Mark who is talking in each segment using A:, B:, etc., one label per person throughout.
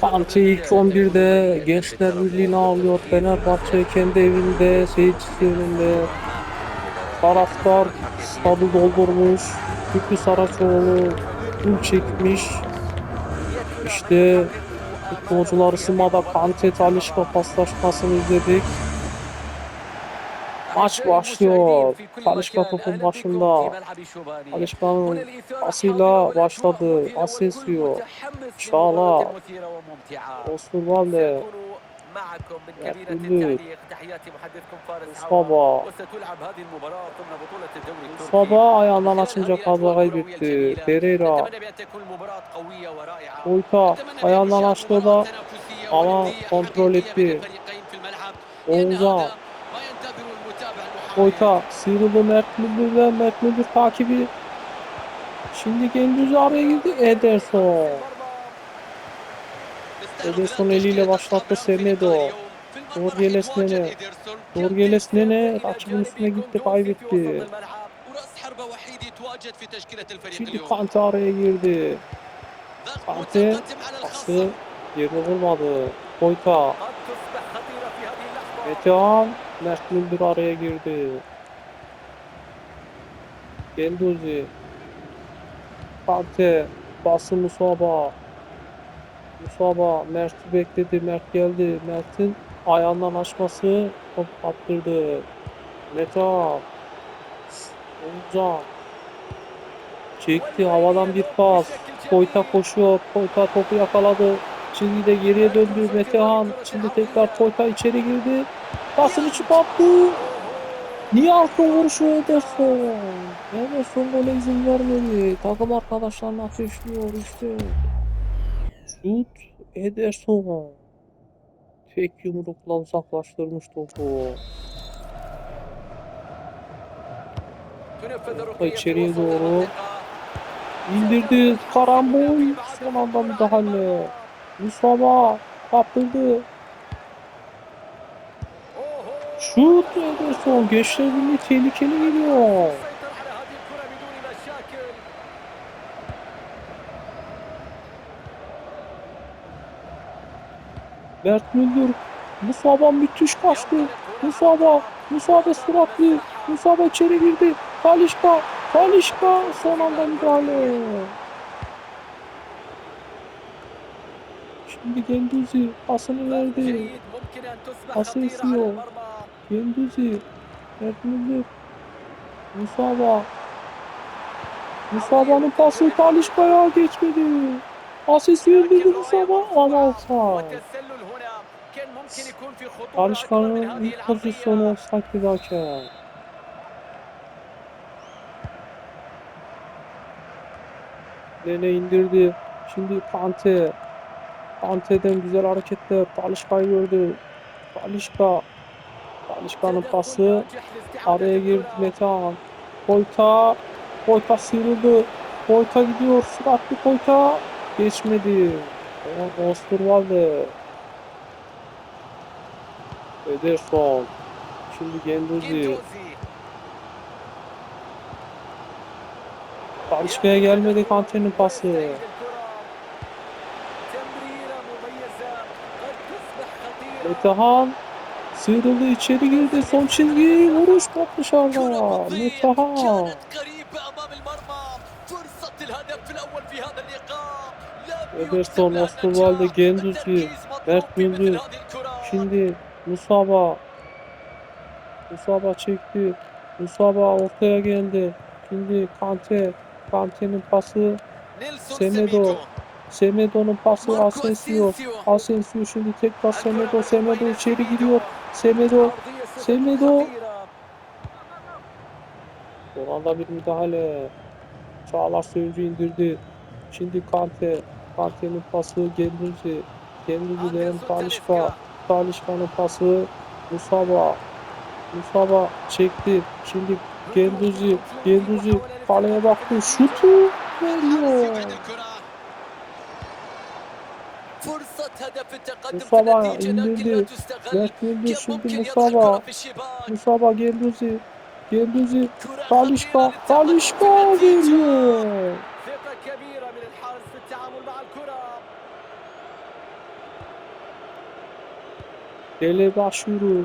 A: Kante ilk 11'de Gençler Birliği'ni alıyor. Fenerbahçe kendi evinde, seyircisi önünde. Taraftar stadı doldurmuş. Tükrü Saraçoğlu gol çekmiş. İşte futbolcular ısınmada Kante Talişka paslaşmasını izledik. Maç başlıyor. Talişka topun başında. Talişka'nın pasıyla başladı. Asensio. Çağla. Osterwalde. Ertuğrul. Mustafa. Mustafa ayağından açınca kaza kaybetti. Pereira. Koyta ayağından açtı da ama kontrol etti. Oğuzhan. Koyta sıyrıldı Mert Müldür ve Mert takibi. Şimdi Gendüz'ü araya girdi. Ederson. Ederson eliyle başlattı Semedo. Dorgeles Nene. Dorgeles Nene rakibin üstüne gitti kaybetti. Şimdi Kante araya girdi. Kante pası yerine vurmadı. Koyta. Metehan. Mert Müldür araya girdi. Genduzi. Kante. Bası Musaba. Musaba. Mert'i bekledi. Mert geldi. Mert'in ayağından açması top attırdı. Metehan. Oğuzhan. Çekti. Havadan bir pas. Koyta koşuyor. Koyta topu yakaladı. Şimdi de geriye döndü Metehan. Şimdi tekrar Koyta içeri girdi. Pasını çıkarttı. Niye arka vuruşu Ederson? Ederson gole izin vermedi. Takım arkadaşlarını ateşliyor işte. Şut Ederson. Tek yumrukla uzaklaştırmış topu. Orta içeriye doğru. İndirdi. Karambol. Son anda müdahale. Mustafa kaptırdı. Şut Ederson. Gençler tehlikeli geliyor. Mert Müldür. Musaba müthiş kaçtı. Musaba. Musaba suratlı. Musaba içeri girdi. Talişka. Talişka. Son anda müdahale. Şimdi Genduzi pasını verdi. Asensio. Genduzi. Mert Müldür. Musaba. Musaba'nın pası Talişka'ya geçmedi. Asensio indirdi Musaba. Ama offside. Talişka'nın ilk pozisyonu offside hakem. Lene indirdi. Şimdi Kante. Kante'den güzel hareketler. Talişka'yı gördü. Talişka. Talişka'nın pası. Araya girdi Metehan. Koyta. Koyta sıyrıldı. Koyta gidiyor. Süratli Koyta. Geçmedi. O- Osterwalde. Ederson. Şimdi Genduzi. Talişka'ya gelmedi Kante'nin pası. Metehan sıyrıldı içeri girdi. Son çizgi. Vuruş top dışarıda. Metehan Ederson, Osterwalde, Genduzi, Mert Müldür. Şimdi Musaba. Musaba çekti. Musaba ortaya geldi. Şimdi Kante. Kante'nin pası Semedo. Semedo'nun pası Asensio Asensio şimdi tekrar Semedo Semedo içeri giriyor Semedo Semedo Son anda bir müdahale. Çağlar Söyüncü indirdi. Şimdi Kante. Kante'nin pası Genduzi. Genduzi'den Talişka. Talişka'nın pası Musaba. Musaba çekti. Şimdi Genduzi. Genduzi kaleye baktı. Şutu veriyor.
B: Musaba indirdi.
A: Müldür şimdi Musaba. Musaba Genduzi. Genduzi. Talişka. Talişka veriyor. Dele başvuru.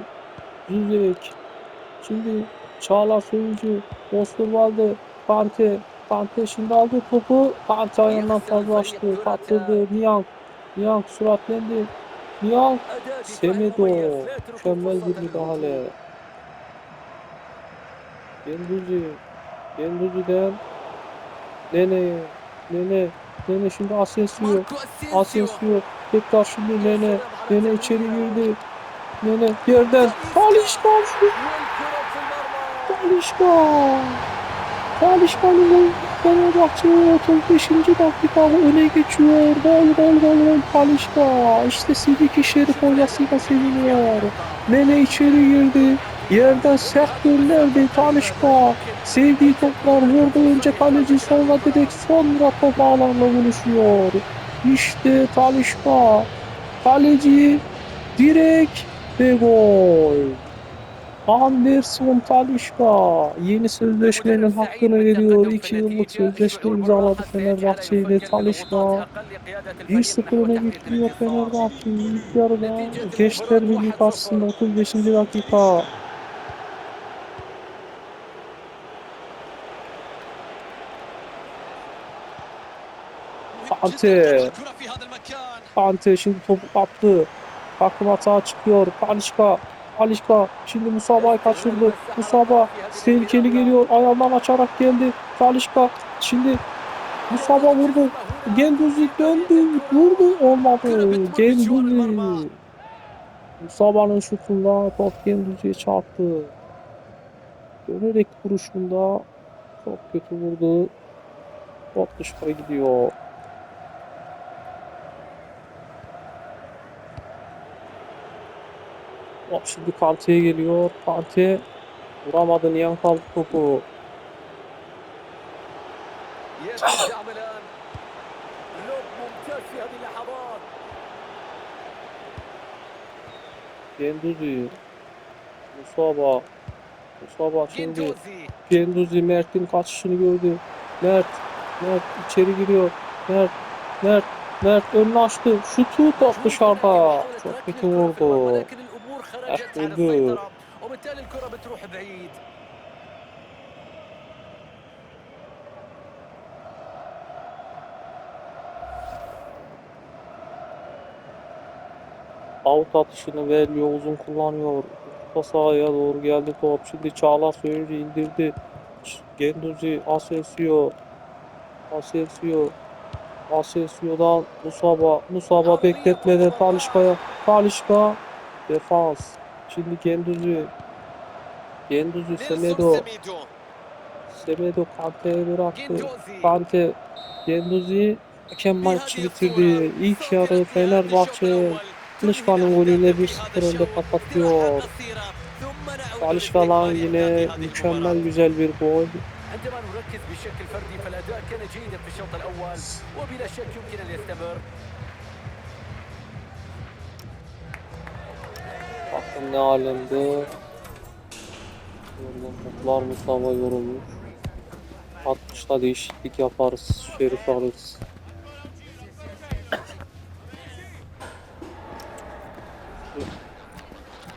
A: Zuzek. Şimdi Çağlar Söyüncü. Osterwalde. Kante. Kante şimdi aldı topu. Kante ayağından fazla açtı. Kaptırdı. Niang. Niang süratlendi. Niang. Semedo. Mükemmel bir müdahale. Genduzi. Genduzi'den Nene. Nene. Nene şimdi Asensio. Asensio. Tekrar şimdi Nene. Nene içeri girdi. Nene yerden. Talişka. Talişka. Talişka'nın Fenerbahçe 35. dakikada öne geçiyor. Gol gol gol gol Talişka. İşte Sidiki Şerif hocasıyla seviniyor. Nene içeri girdi. Yerden sert gönderdi Talişka. Sevdiği toplar vurdu önce kaleci sonra direkt sonra top ağlarla buluşuyor. İşte Talişka. Kaleci direkt ve gol. Anderson Talişka yeni sözleşmenin hakkını veriyor. 2 yıllık sözleşme imzaladı Fenerbahçe ile Talişka. 1-0 öne getiriyor Fenerbahçe ilk yarıda. Gençler Birliği karşısında 35. dakika. Ante. Ante şimdi topu kaptı. Takım hata çıkıyor. Talişka. Talişka şimdi Musaba'yı kaçırdı. Musaba tehlikeli geliyor. Ayağından açarak geldi. Talişka şimdi Musaba vurdu. Genduzi döndü. Vurdu. Olmadı. Genduzi. Musaba'nın şutunda top Genduzi'ye çarptı. Dönerek vuruşunda çok kötü vurdu. Top dışarı gidiyor. Hop şimdi Kante'ye geliyor. Kante vuramadı. Niyan kaldı topu. Genduzi. Musaba. Musaba şimdi. Genduzi. Mert'in kaçışını gördü. Mert Mert içeri giriyor. Mert Mert Mert önünü açtı. Şutu top dışarıda. Çok kötü vurdu.
B: ولكن الامور خرجت عن
A: أحمد.
B: السيطره وبالتالي الكره بتروح بعيد
A: Out atışını veriyor. Uzun kullanıyor. Orta sahaya doğru geldi top. Şimdi Çağlar Söyüncü indirdi. Genduzi Asensio. Asensio. Asensio'dan Musaba. Musaba bekletmeden Talişka'ya. Talişka. Defans. Şimdi Genduzi. Genduzi Semedo.
B: سيميدو
A: Semedo Kante'ye bıraktı.
B: جندوزي
A: Kante. Genduzi hakem maçı bitirdi. İlk yarı Fenerbahçe Talişka'nın golüyle 1-0 önde kapatıyor. Talişka'dan yine mükemmel güzel bir gol.
B: عندما نركز بشكل فردي فالاداء كان جيدا في الشوط الاول وبلا شك يمكن ان يستمر
A: ne alemde. Mutlar Mustafa yorulmuş? 60'da değişiklik yaparız şerif alırız.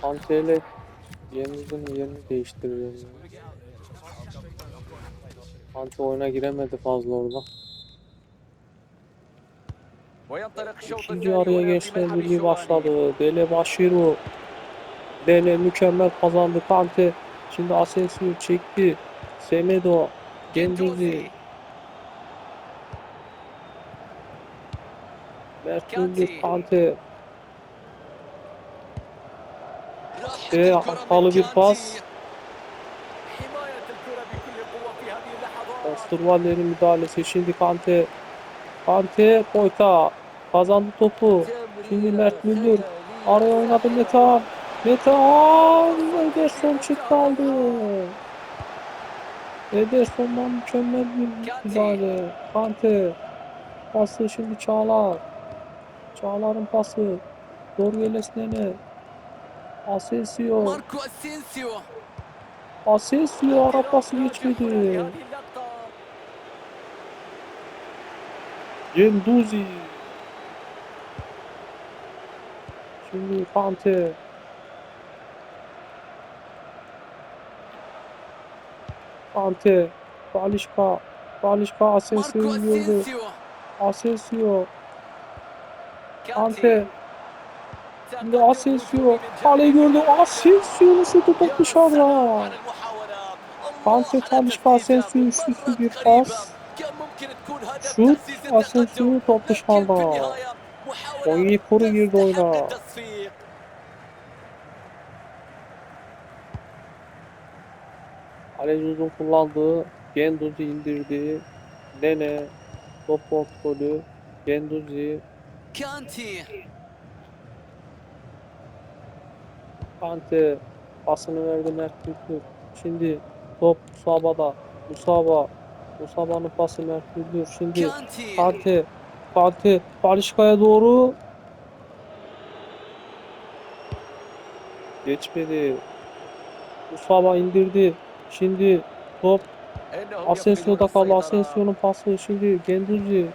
A: Anteyle yerimizin yerini değiştiriyoruz Ante oyuna giremedi fazla orada. İkinci araya
B: geçti
A: birliği başladı. Dele Başiru Dele mükemmel pazarlık Kante. Şimdi Asensio'yu çekti. Semedo. Genduzi. Mertens Kante. Ve hatalı bir pas. Osturvaller'in müdahalesi. Şimdi Kante. Kante Koyta. Kazandı topu. Şimdi Mert Müldür. Araya oynadı Metan. Metehan! Ederson çık kaldı. Ederson'dan mükemmel bir müdahale. Kante. Pası şimdi Çağlar. Çağlar'ın pası. Doğru gelesine Asensio.
B: Marco Asensio.
A: Asensio ara pası geçmedi. Genduzi. Şimdi Kante. Ante, Balişka, Balişka Asensio'yu
B: yiyordu.
A: Asensio. Ante. Şimdi Asensio. Kaleyi gördü. Asensio nasıl
B: topa
A: dışarıda.
B: Ante
A: Talişka Asensio üçlüsü bir pas. Şut. Asensio top dışarıda.
B: Oyun
A: kuru girdi oyuna. Alezuz'un kullandığı Genduz'u indirdiği Nene top kontrolü Genduz'i
B: Kanti
A: Kante pasını verdi Mert Güldür. Şimdi top Musaba'da. Musaba Musaba'nın pası Mert Güldür. Şimdi Kante Kante Palişka'ya doğru geçmedi. Musaba indirdi. Şimdi top Asensio'da kaldı. Asensio'nun pası şimdi Genduzi.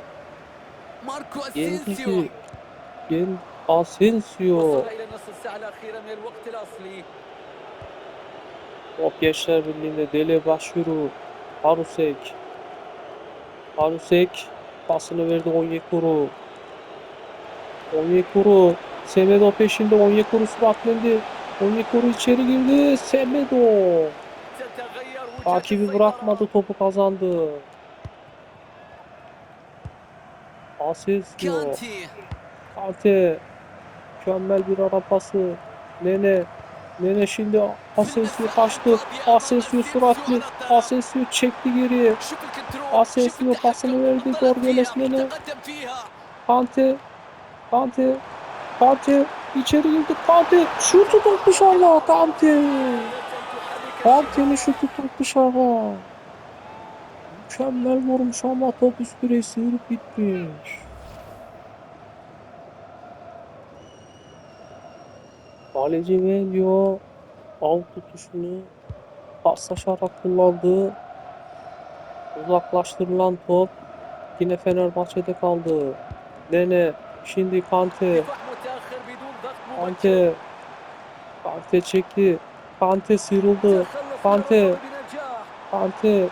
A: Genduzi. Gen Asensio. Top Gençler Birliği'nde Dele Başyuru. Harusek. Harusek pasını verdi Onyekuru. Onyekuru. Semedo peşinde Onyekuru süratlendi. Onyekuru içeri girdi. Semedo.
B: Rakibi
A: bırakmadı topu kazandı. Asist
B: diyor.
A: Kante. Mükemmel bir ara pası. Nene. Nene şimdi Asensio kaçtı. Asensio süratli. Asensio çekti
B: geri.
A: Asensio pasını verdi.
B: Gorgeles
A: Nene. Kante. Kante. Kante. içeri girdi. Kante. Şutu tutmuş Allah. Kante. Partiyeli şutu tutmuş ama. Mükemmel vurmuş ama top üst direği sıyırıp gitmiş. Kaleci Velio alt tutuşunu paslaşarak kullandı. Uzaklaştırılan top yine Fenerbahçe'de kaldı. Nene şimdi Kante Kante Kante çekti. Fante sıyrıldı.
B: Fante.
A: Fante.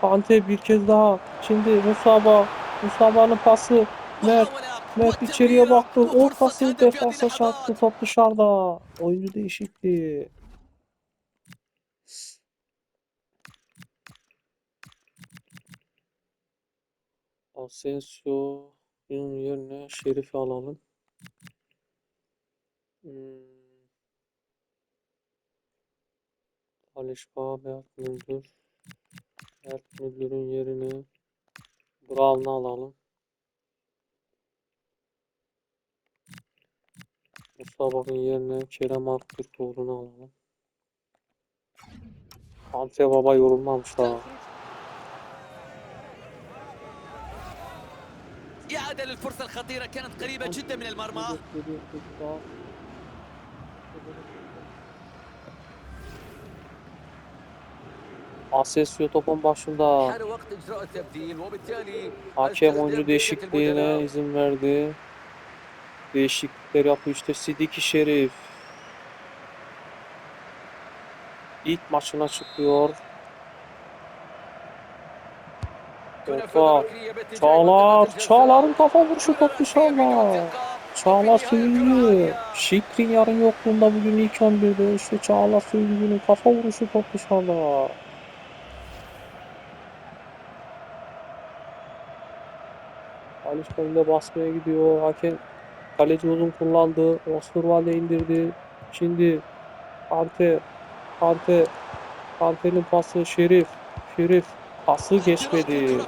A: Fante bir kez daha. Şimdi Musaba. Musaba'nın pası. Mert. Mert içeriye baktı. Ortası defansa çarptı. Top dışarıda. Oyuncu değişikliği. Asensio'nun yerine Şerif'i alalım. Hmm. Alişka, Mert Müldür. Mert Müldür'ün yerine Brown'u alalım. Mustafa'nın yerine Kerem Aktürkoğlu'nu alalım. Ante Baba yorulmamış daha.
B: إعادة للفرصة الخطيرة كانت قريبة جدا من المرمى
A: Asensio topun başında. Hakem oyuncu değişikliğine izin verdi. Değişiklikler yapıyor işte Sidiki Şerif. İlk maçına çıkıyor.
B: Topa.
A: Çağlar. Çağlar'ın kafa vuruşu top dışarıda. Çağlar
B: Sevgili.
A: Şikrin yarın yokluğunda bugün ilk 11'de işte Çağlar Sevgili'nin kafa vuruşu top dışarıda. Aliç Kalinde basmaya gidiyor. Hakem kaleci uzun kullandı. Osterwald'e indirdi. Şimdi Arte Arte Arte'nin pası Şerif. Şerif pası geçmedi.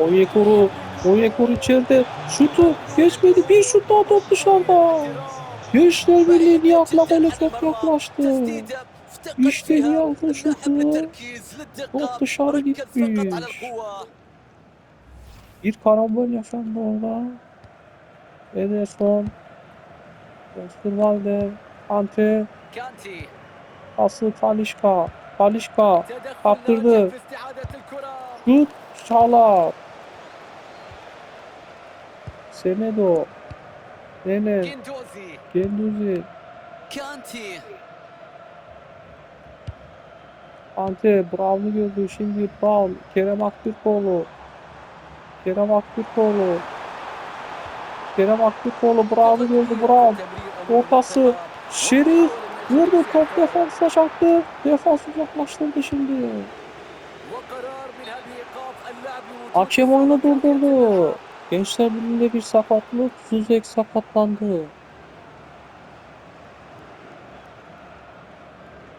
A: Onyekuru Onyekor içeride. Şutu geçmedi. Bir şut daha top dışarıda. Gençler Birliği Niyak'la böyle çok yaklaştı. İşte Niyak'ın şutu. Top dışarı gitmiş. Bir karambol yaşandı orada. Ederson. Osterwalde. Ante. Aslı Talişka. Talişka kaptırdı. Şut Çağlar. Semedo. Nene.
B: Gendozi.
A: Gendozi.
B: Kanti.
A: Ante Brown'u gördü. Şimdi Brown. Kerem Aktürkoğlu. Kerem Aktürkoğlu. Kerem Aktürkoğlu Brown'u gördü. Brown. Ortası. Şerif. Vurdu. Top defansa çaktı. Defans uzaklaştırdı şimdi. Akşam oyunu durdurdu. Gençler Birliği'nde bir sakatlık, Suzek sakatlandı.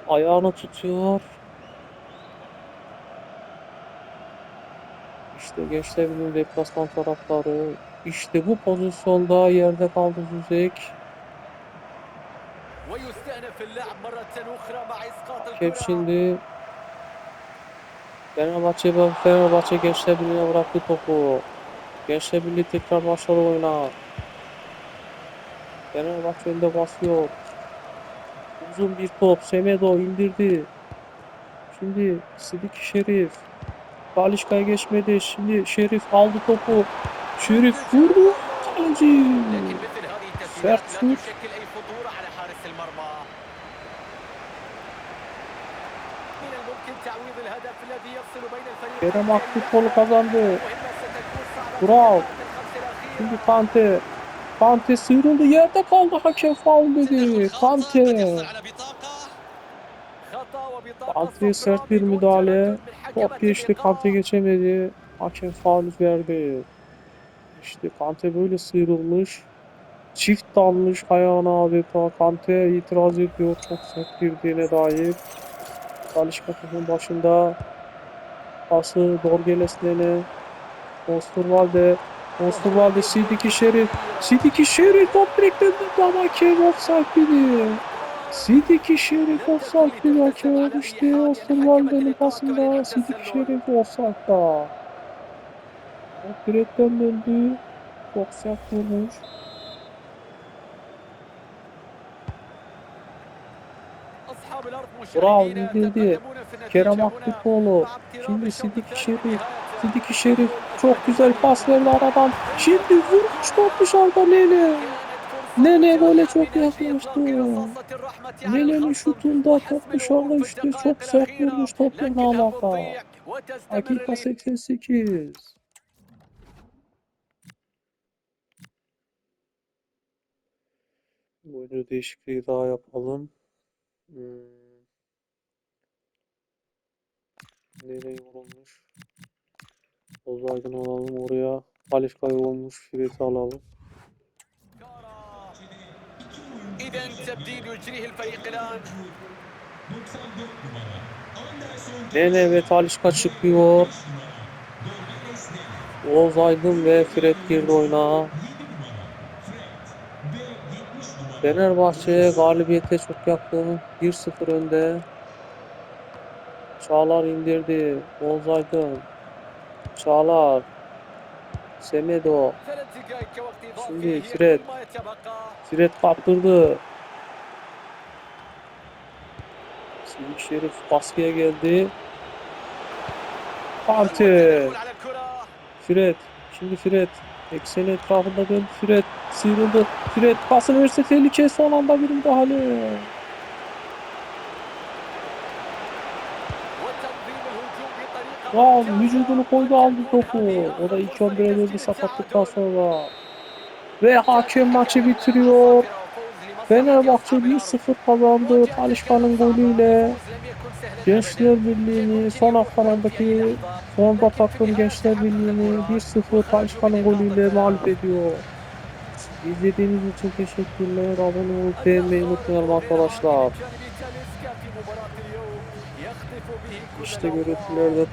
A: Ayağını tutuyor. İşte Gençler Birliği deplasman taraftarı. İşte bu pozisyonda yerde kaldı Suzek.
B: Hep
A: şimdi Fenerbahçe, Fenerbahçe Gençler Birliği'ne bıraktı topu. Gençle birlikte tekrar başlar oyuna. Fenerbahçe önde basıyor. Uzun bir top. Semedo indirdi. Şimdi Sidiki Şerif. Balişka'ya geçmedi. Şimdi Şerif aldı topu. Şerif vurdu. Kaleci.
B: Sert vur.
A: Kerem Aktif
B: kolu kazandı. Kral.
A: Şimdi Kante. Kante sıyrıldı yerde kaldı hakem faul dedi. Kante. Kante'ye sert bir müdahale. Top geçti Kante geçemedi. Hakem faul verdi. İşte Kante böyle sıyrılmış. Çift dalmış ayağına adeta. Kante itiraz ediyor çok sert girdiğine dair. Kalış kapının başında pası Dorgeles'lene Osterwalde. Osterwalde Sidiki Şerif. Sidiki Şerif top direkten ama kim offside dedi. Sidiki Şerif offside dedi. Hakem olmuştu. Osterwalde'nin pasında Sidiki Şerif offside'da. Top direkten döndü. Offside vurmuş. Bravo
B: dedi.
A: Kerem Aktürkoğlu. Şimdi Sidiki Şerif. Sidiki Şerif çok güzel pas verdi aradan. Şimdi vurmuş top dışarıda Nene. Nene gole çok yaklaştı. Nene'nin şutunda top dışarıda işte çok sert vurmuş topla alaka. Dakika 88. Oyuncu değişikliği daha yapalım. Hmm. Nene yorulmuş. Ozaydın alalım oraya. Halif kaybolmuş. Fred'i alalım.
B: إذا تبديل يجريه الفريق الآن
A: Nene ve Talişka çıkıyor. Oğuz Aydın ve Fred girdi oyuna. Fenerbahçe galibiyete çok yakın. 1-0 önde. Çağlar indirdi. Oğuz Aydın. Çağlar. Semedo. Şimdi Fred. Fred kaptırdı. Sinik Şerif baskıya geldi.
B: Parti.
A: Fred. Şimdi Fred. Ekseni etrafında dön. Fred sıyrıldı. Fred pasını verse tehlike son anda bir müdahale.
B: Lan
A: vücudunu koydu aldı topu. O da ilk 11'e
B: girdi
A: sakatlıktan sonra. Ve hakem maçı bitiriyor. Fenerbahçe 1-0 kazandı. Talişkan'ın golüyle. Gençler Birliği'ni son haftalardaki sonda takım Gençler Birliği'ni 1-0 Talişkan'ın golüyle mağlup ediyor. İzlediğiniz için teşekkürler. Abone olup beğenmeyi unutmayalım arkadaşlar.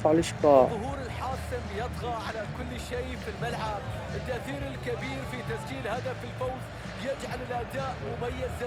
A: Talişka.
B: الظهور الحاسم يطغى على كل شيء في الملعب التأثير الكبير في تسجيل هدف الفوز يجعل الأداء مميزا